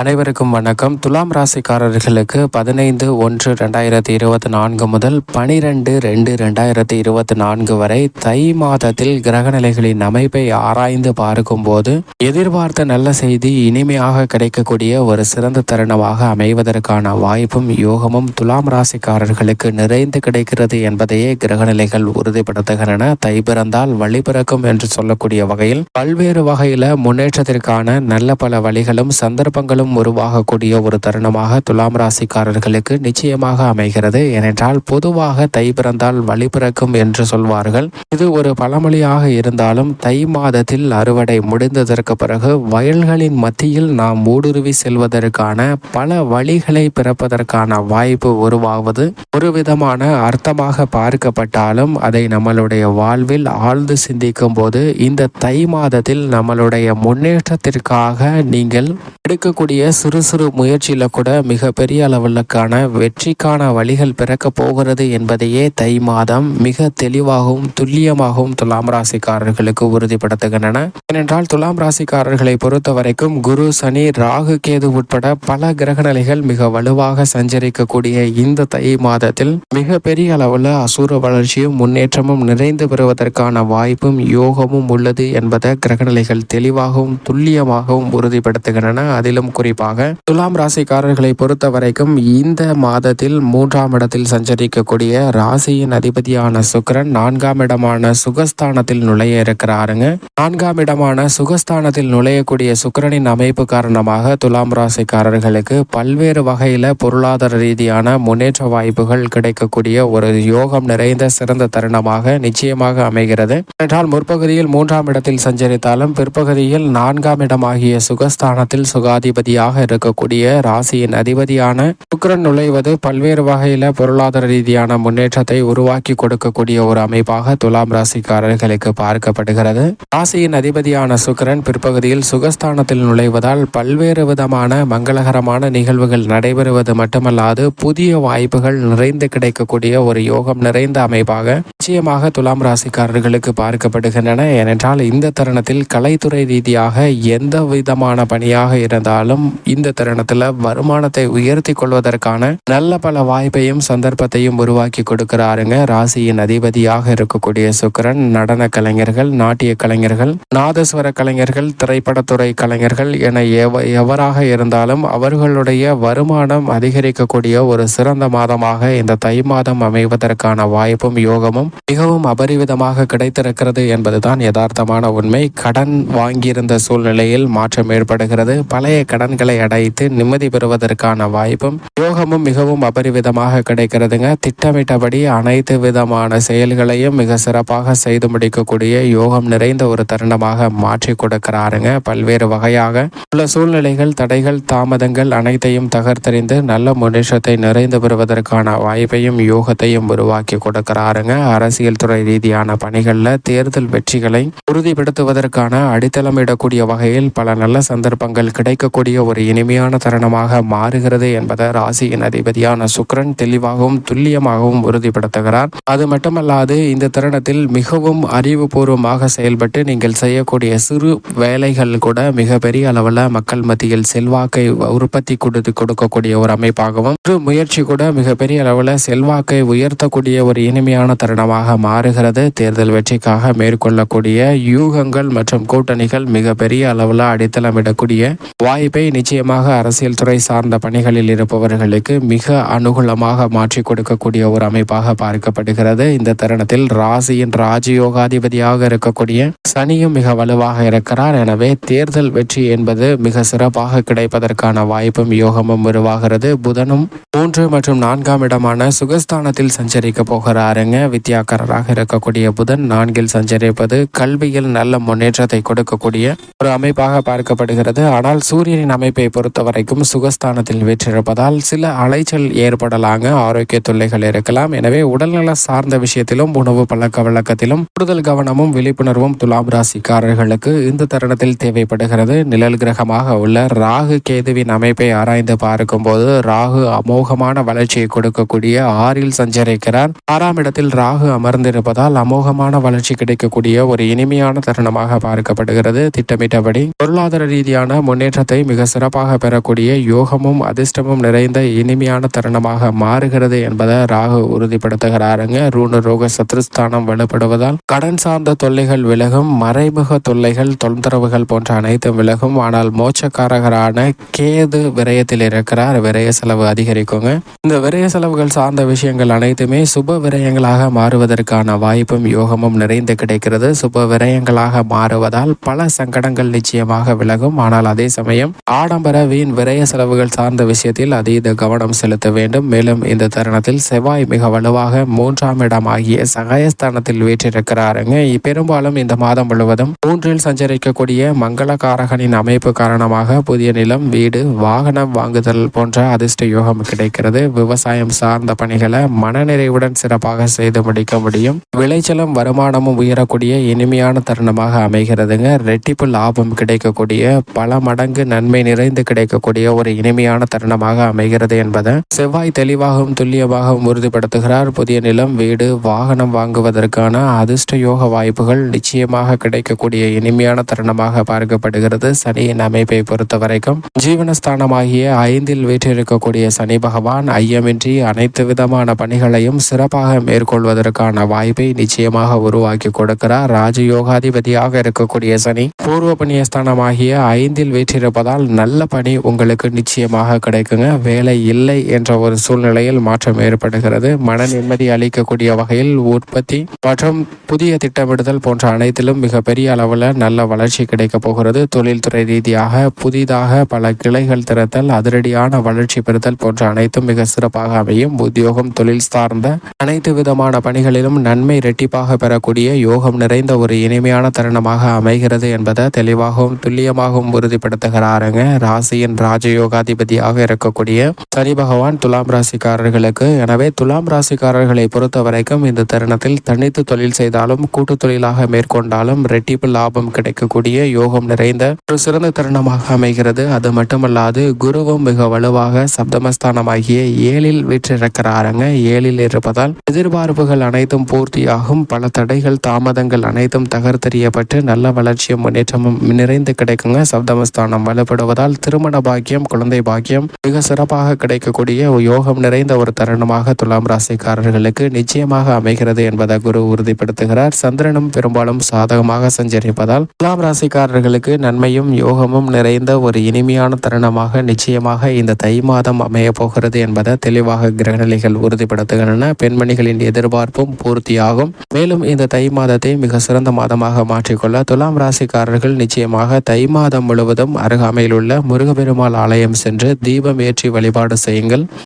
அனைவருக்கும் வணக்கம். துலாம் ராசிக்காரர்களுக்கு பதினைந்து ஒன்று ரெண்டாயிரத்தி இருபத்தி நான்கு முதல் பனிரெண்டு ரெண்டு ரெண்டாயிரத்தி இருபத்தி நான்கு வரை தை மாதத்தில் கிரகநிலைகளின் அமைப்பை ஆராய்ந்து பார்க்கும்போது எதிர்பார்த்த நல்ல செய்தி இனிமையாக கிடைக்கக்கூடிய ஒரு சிறந்த தருணமாக அமைவதற்கான வாய்ப்பும் யோகமும் துலாம் ராசிக்காரர்களுக்கு நிறைந்து கிடைக்கிறது என்பதையே கிரகநிலைகள் உறுதிப்படுத்துகின்றன. தை பிறந்தால் வழி பிறக்கும் என்று சொல்லக்கூடிய வகையில் பல்வேறு வகையில முன்னேற்றத்திற்கான நல்ல பல வழிகளும் சந்தர்ப்பங்களும் உருவாகக்கூடிய ஒரு தருணமாக துலாம் ராசிக்காரர்களுக்கு நிச்சயமாக அமைகிறது. ஏனென்றால் பொதுவாக தை பிறந்தால் வழி பிறக்கும் என்று சொல்வார்கள். இது ஒரு பழமொழியாக இருந்தாலும் தை மாதத்தில் அறுவடை முடிந்ததற்கு பிறகு வயல்களின் மத்தியில் நாம் ஊடுருவி செல்வதற்கான பல வழிகளை பிறப்பதற்கான வாய்ப்பு உருவாவது ஒரு விதமான அர்த்தமாக பார்க்கப்பட்டாலும் அதை நம்மளுடைய வாழ்வில் ஆழ்ந்து சிந்திக்கும் போது இந்த தை மாதத்தில் நம்மளுடைய முன்னேற்றத்திற்காக நீங்கள் எடுக்கக்கூடிய சிறு சிறு முயற்சியில் கூட மிகப்பெரிய அளவிலுக்கான வெற்றிக்கான வழிகள் பிறக்க போகிறது என்பதையே தை மாதம் மிக தெளிவாகவும் துல்லியமாகவும் துலாம் ராசிக்காரர்களுக்கு உறுதிப்படுத்துகின்றன. ஏனென்றால் துலாம் ராசிக்காரர்களை பொறுத்த வரைக்கும் குரு சனி ராகு கேது உட்பட பல கிரக நிலைகள் மிக வலுவாக சஞ்சரிக்கக்கூடிய இந்த தை மாதத்தில் மிகப்பெரிய அளவில் அசுர வளர்ச்சியும் முன்னேற்றமும் நிறைந்து பெறுவதற்கான வாய்ப்பும் யோகமும் உள்ளது என்பதை கிரகநிலைகள் தெளிவாகவும் துல்லியமாகவும் உறுதிப்படுத்துகின்றன. அதிலும் குறிப்பாக துலாம் ராசிக்காரர்களை பொறுத்த வரைக்கும் இந்த மாதத்தில் மூன்றாம் இடத்தில் சஞ்சரிக்கக்கூடிய ராசியின் அதிபதியான சுக்கரன் நான்காம் இடமான சுகஸ்தானத்தில் நுழைய இருக்கிறாருங்க. நான்காம் இடமான சுகஸ்தானத்தில் நுழையக்கூடிய சுக்கரனின் அமைப்பு காரணமாக துலாம் ராசிக்காரர்களுக்கு பல்வேறு வகையில பொருளாதார ரீதியான முன்னேற்ற வாய்ப்புகள் கிடைக்கக்கூடிய ஒரு யோகம் நிறைந்த சிறந்த தருணமாக நிச்சயமாக அமைகிறது. என்றால் முற்பகுதியில் மூன்றாம் இடத்தில் சஞ்சரித்தாலும் பிற்பகுதியில் நான்காம் இடமாகிய சுகஸ்தானத்தில் சுகாதிபதி அதிபதியாக இருக்கக்கூடிய ராசியின் அதிபதியான சுக்கிரன் நுழைவது பல்வேறு வகையில பொருளாதார ரீதியான முன்னேற்றத்தை உருவாக்கி கொடுக்கக்கூடிய ஒரு அமைப்பாக துலாம் ராசிக்காரர்களுக்கு பார்க்கப்படுகிறது. ராசியின் அதிபதியான சுக்கரன் பிற்பகுதியில் சுகஸ்தானத்தில் நுழைவதால் பல்வேறு விதமான மங்களகரமான நிகழ்வுகள் நடைபெறுவது மட்டுமல்லாது புதிய வாய்ப்புகள் நிறைந்து கிடைக்கக்கூடிய ஒரு யோகம் நிறைந்த அமைப்பாக நிச்சயமாக துலாம் ராசிக்காரர்களுக்கு பார்க்கப்படுகின்றன. ஏனென்றால் இந்த தருணத்தில் கலைத்துறை ரீதியாக எந்த விதமான பணியாக இருந்தாலும் இந்த தருணத்தில் வருமானத்தை உயர்த்தி கொள்வதற்கான நல்ல பல வாய்ப்பையும் சந்தர்ப்பத்தையும் உருவாக்கி கொடுக்கிறாருங்க. ராசியின் அதிபதியாக இருக்கக்கூடிய சுக்கிரன் நடன கலைஞர்கள் நாட்டிய கலைஞர்கள் நாதஸ்வர கலைஞர்கள் திரைப்படத்துறை கலைஞர்கள் என எவ எவராக இருந்தாலும் அவர்களுடைய வருமானம் அதிகரிக்கக்கூடிய ஒரு சிறந்த மாதமாக இந்த தை மாதம் அமைவதற்கான வாய்ப்பும் யோகமும் மிகவும் அபரிவிதமாக கிடைத்திருக்கிறது என்பதுதான் யதார்த்தமான உண்மை. கடன் வாங்கியிருந்த சூழ்நிலையில் மாற்றம் ஏற்படுகிறது. பழைய கடன் பலன்களை அடைத்து நிம்மதி பெறுவதற்கான வாய்ப்பும் யோகமும் மிகவும் அபரிவிதமாக கிடைக்கிறதுங்க. திட்டமிட்டபடி அனைத்து விதமான செயல்களையும் மிக சிறப்பாக செய்து முடிக்கக்கூடிய யோகம் நிறைந்த ஒரு தருணமாக மாற்றி கொடுக்கிறாருங்க. பல்வேறு வகையாக உள்ள சூழ்நிலைகள் தடைகள் தாமதங்கள் அனைத்தையும் தகர்த்தறிந்து நல்ல முன்னேற்றத்தை நிறைந்து பெறுவதற்கான வாய்ப்பையும் யோகத்தையும் உருவாக்கி கொடுக்கிறாருங்க. அரசியல் துறை ரீதியான பணிகளில் தேர்தல் வெற்றிகளை உறுதிப்படுத்துவதற்கான அடித்தளமிடக்கூடிய வகையில் பல நல்ல சந்தர்ப்பங்கள் கிடைக்கக்கூடிய ஒரு இனிமையான தருணமாக மாறுகிறது என்பதை ராசியின் அதிபதியான சுக்ரன் தெளிவாகவும் துல்லியமாகவும் உறுதிப்படுத்துகிறார். அது மட்டுமல்லாது இந்த தருணத்தில் மிகவும் அறிவுபூர்வமாக செயல்பட்டு நீங்கள் செய்யக்கூடிய சிறு வேலைகள் கூட மிகப்பெரிய அளவில் மக்கள் மத்தியில் செல்வாக்கை உற்பத்தி கொடுத்து கொடுக்கக்கூடிய ஒரு அமைப்பாகவும் ஒரு முயற்சி கூட மிகப்பெரிய அளவில் செல்வாக்கை உயர்த்தக்கூடிய ஒரு இனிமையான தருணமாக மாறுகிறது. தேர்தல் வெற்றிக்காக மேற்கொள்ளக்கூடிய யூகங்கள் மற்றும் கூட்டணிகள் மிகப்பெரிய அளவில் அடித்தளமிடக்கூடிய வாய்ப்பை நிச்சயமாக அரசியல் துறை சார்ந்த பணிகளில் இருப்பவர்களுக்கு மிக அனுகூலமாக மாற்றிக் கொடுக்கக்கூடிய ஒரு அமைப்பாக பார்க்கப்படுகிறது. இந்த தருணத்தில் ராசியின் ராஜயோகாதிபதியாக இருக்கக்கூடிய சனியும் மிக வலுவாக இருக்கிறார். எனவே தேர்தல் வெற்றி என்பது மிக சிறப்பாக கிடைப்பதற்கான வாய்ப்பும் யோகமும் உருவாகிறது. புதனும் மூன்று மற்றும் நான்காம் இடமான சுகஸ்தானத்தில் சஞ்சரிக்க போகிறாருங்க. வித்யாக்காரராக இருக்கக்கூடிய புதன் நான்கில் சஞ்சரிப்பது கல்வியில் நல்ல முன்னேற்றத்தை கொடுக்கக்கூடிய ஒரு அமைப்பாக பார்க்கப்படுகிறது. ஆனால் சூரியனின் அமைப்பை பொறுத்த வரைக்கும் சுகஸ்தானத்தில் வெற்றிருப்பதால் சில அலைச்சல் ஏற்படலாங்க. ஆரோக்கிய தொல்லைகள் இருக்கலாம். எனவே உடல்நல சார்ந்த விஷயத்திலும் உணவு பழக்க வழக்கத்திலும் கூடுதல் கவனமும் விழிப்புணர்வும் துலாம் ராசிக்காரர்களுக்கு இந்த தருணத்தில் தேவைப்படுகிறது. நிழல் கிரகமாக உள்ள ராகு கேதுவின் அமைப்பை ஆராய்ந்து பார்க்கும்போது ராகு அமோகமான வளர்ச்சியை கொடுக்கக்கூடிய ஆறில் சஞ்சரிக்கிறார். ஆறாம் இடத்தில் ராகு அமர்ந்திருப்பதால் அமோகமான வளர்ச்சி கிடைக்கக்கூடிய ஒரு இனிமையான தருணமாக பார்க்கப்படுகிறது. திட்டமிட்டபடி பொருளாதார ரீதியான முன்னேற்றத்தை மிக மிக சிறப்பாக பெறக்கூடிய யோகமும் அதிர்ஷ்டமும் நிறைந்த இனிமையான தருணமாக மாறுகிறது என்பதை ராகு உறுதிப்படுத்துகிறாருங்க. ரூண ரோக சத்ருஸ்தானம் வலுப்படுவதால் கடன் சார்ந்த தொல்லைகள் விலகும் மறைமுக தொல்லைகள் தொந்தரவுகள் போன்ற அனைத்தும் விலகும். ஆனால் மோட்சக்காரகரான கேது விரயத்தில் இருக்கிறார். விரய செலவு அதிகரிக்குங்க. இந்த விரய செலவுகள் சார்ந்த விஷயங்கள் அனைத்துமே சுப விரயங்களாக மாறுவதற்கான வாய்ப்பும் யோகமும் நிறைந்து கிடைக்கிறது. சுப விரயங்களாக மாறுவதால் பல சங்கடங்கள் நிச்சயமாக விலகும். ஆனால் அதே சமயம் ஆடம்பர வீண் விரய செலவுகள் சார்ந்த விஷயத்தில் அதீத கவனம் செலுத்த வேண்டும். மேலும் இந்த தருணத்தில் செவ்வாய் மிக வலுவாக மூன்றாம் இடம் ஆகிய சகாயஸ்தானத்தில் வீற்றிருக்கிறாருங்க. பெரும்பாலும் இந்த மாதம் முழுவதும் மூன்றில் சஞ்சரிக்கக்கூடிய மங்களகாரகனின் அமைப்பு காரணமாக புதிய நிலம் வீடு வாகனம் வாங்குதல் போன்ற அதிர்ஷ்ட யோகம் கிடைக்கிறது. விவசாயம் சார்ந்த பணிகளை மனநிறைவுடன் சிறப்பாக செய்து முடிக்க முடியும். விளைச்சலும் வருமானமும் உயரக்கூடிய இனிமையான தருணமாக அமைகிறதுங்க. ரெட்டிப்பு லாபம் கிடைக்கக்கூடிய பல மடங்கு நன்மை நிறைந்து கிடைக்கக்கூடிய ஒரு இனிமையான தருணமாக அமைகிறது என்பதை செவ்வாய் தெளிவாகவும் துல்லியமாகவும் உறுதிப்படுத்துகிறார். புதிய நிலம் வீடு வாகனம் வாங்குவதற்கான அதிர்ஷ்ட யோக வாய்ப்புகள் நிச்சயமாக கிடைக்கக்கூடிய இனிமையான தருணமாக பார்க்கப்படுகிறது. சனியின் அமைப்பை பொறுத்த வரைக்கும் ஜீவனஸ்தானமாகிய ஐந்தில் வீற்றிருக்கக்கூடிய சனி பகவான் ஐயமின்றி அனைத்து விதமான பணிகளையும் சிறப்பாக மேற்கொள்வதற்கான வாய்ப்பை நிச்சயமாக உருவாக்கி கொடுக்கிறார். ராஜயோகாதிபதியாக இருக்கக்கூடிய சனி பூர்வ புண்ணியஸ்தானமாகிய ஐந்தில் வீற்றிருப்பதால் நல்ல பணி உங்களுக்கு நிச்சயமாக கிடைக்குங்க. வேலை இல்லை என்ற ஒரு சூழ்நிலையில் மாற்றம் ஏற்படுகிறது. மன நிம்மதி அளிக்கக்கூடிய வகையில் உற்பத்தி மற்றும் புதிய திட்டமிடுதல் போன்ற அனைத்திலும் மிகப்பெரிய அளவில் நல்ல வளர்ச்சி கிடைக்கப் போகிறது. தொழில்துறை ரீதியாக புதிதாக பல கிளைகள் திறத்தல் அதிரடியான வளர்ச்சி பெறுதல் போன்ற அனைத்தும் மிக சிறப்பாக அமையும். உத்தியோகம் தொழில் சார்ந்த அனைத்து விதமான பணிகளிலும் நன்மை இரட்டிப்பாக பெறக்கூடிய யோகம் நிறைந்த ஒரு இனிமையான தருணமாக அமைகிறது என்பதை தெளிவாகவும் துல்லியமாகவும் உறுதிப்படுத்துகிறாருங்க. ராசியின் ராஜயோகாதிபதியாக இருக்கக்கூடிய சனி பகவான் துலாம் ராசிக்காரர்களுக்கு. எனவே துலாம் ராசிக்காரர்களை பொறுத்த வரைக்கும் இந்த தருணத்தில் தனித்து தொழில் செய்தாலும் கூட்டு தொழிலாக மேற்கொண்டாலும் ரெட்டிப்பு லாபம் கிடைக்கக்கூடிய யோகம் நிறைந்த ஒரு சிறந்த தருணமாக அமைகிறது. அது மட்டுமல்லாது குருவும் மிக வலுவாக சப்தமஸ்தானமாகிய ஏழில் வீற்றிருக்கிறாருங்க. ஏழில் இருப்பதால் எதிர்பார்ப்புகள் அனைத்தும் பூர்த்தியாகும். பல தடைகள் தாமதங்கள் அனைத்தும் தகர்த்தெறியப்பட்டு நல்ல வளர்ச்சியும் முன்னேற்றமும் நிறைந்து கிடைக்குங்க. சப்தமஸ்தானம் வலுப்படுவது வருவதால் திருமண பாக்கியம் குழந்தை பாக்கியம் மிக சிறப்பாக கிடைக்கக்கூடிய யோகம் நிறைந்த ஒரு தருணமாக துலாம் ராசிக்காரர்களுக்கு நிச்சயமாக அமைகிறது என்பதை குரு உறுதிப்படுத்துகிறார். சந்திரனும் பெரும்பாலும் சாதகமாக சஞ்சரிப்பதால் துலாம் ராசிக்காரர்களுக்கு நன்மையும் யோகமும் நிறைந்த ஒரு இனிமையான தருணமாக நிச்சயமாக இந்த தை மாதம் அமைய போகிறது என்பதை தெளிவாக கிரகநிலைகள் உறுதிப்படுத்துகின்றன. பெண்மணிகளின் எதிர்பார்ப்பும் பூர்த்தியாகும். மேலும் இந்த தை மாதத்தை மிக சிறந்த மாதமாக மாற்றிக்கொள்ள துலாம் ராசிக்காரர்கள் நிச்சயமாக தை மாதம் முழுவதும் அருகாமையில் உள்ள முருகப்பெருமாள் ஆலயம் சென்று தீபம் ஏற்றி வழிபாடு செய்யுங்கள்.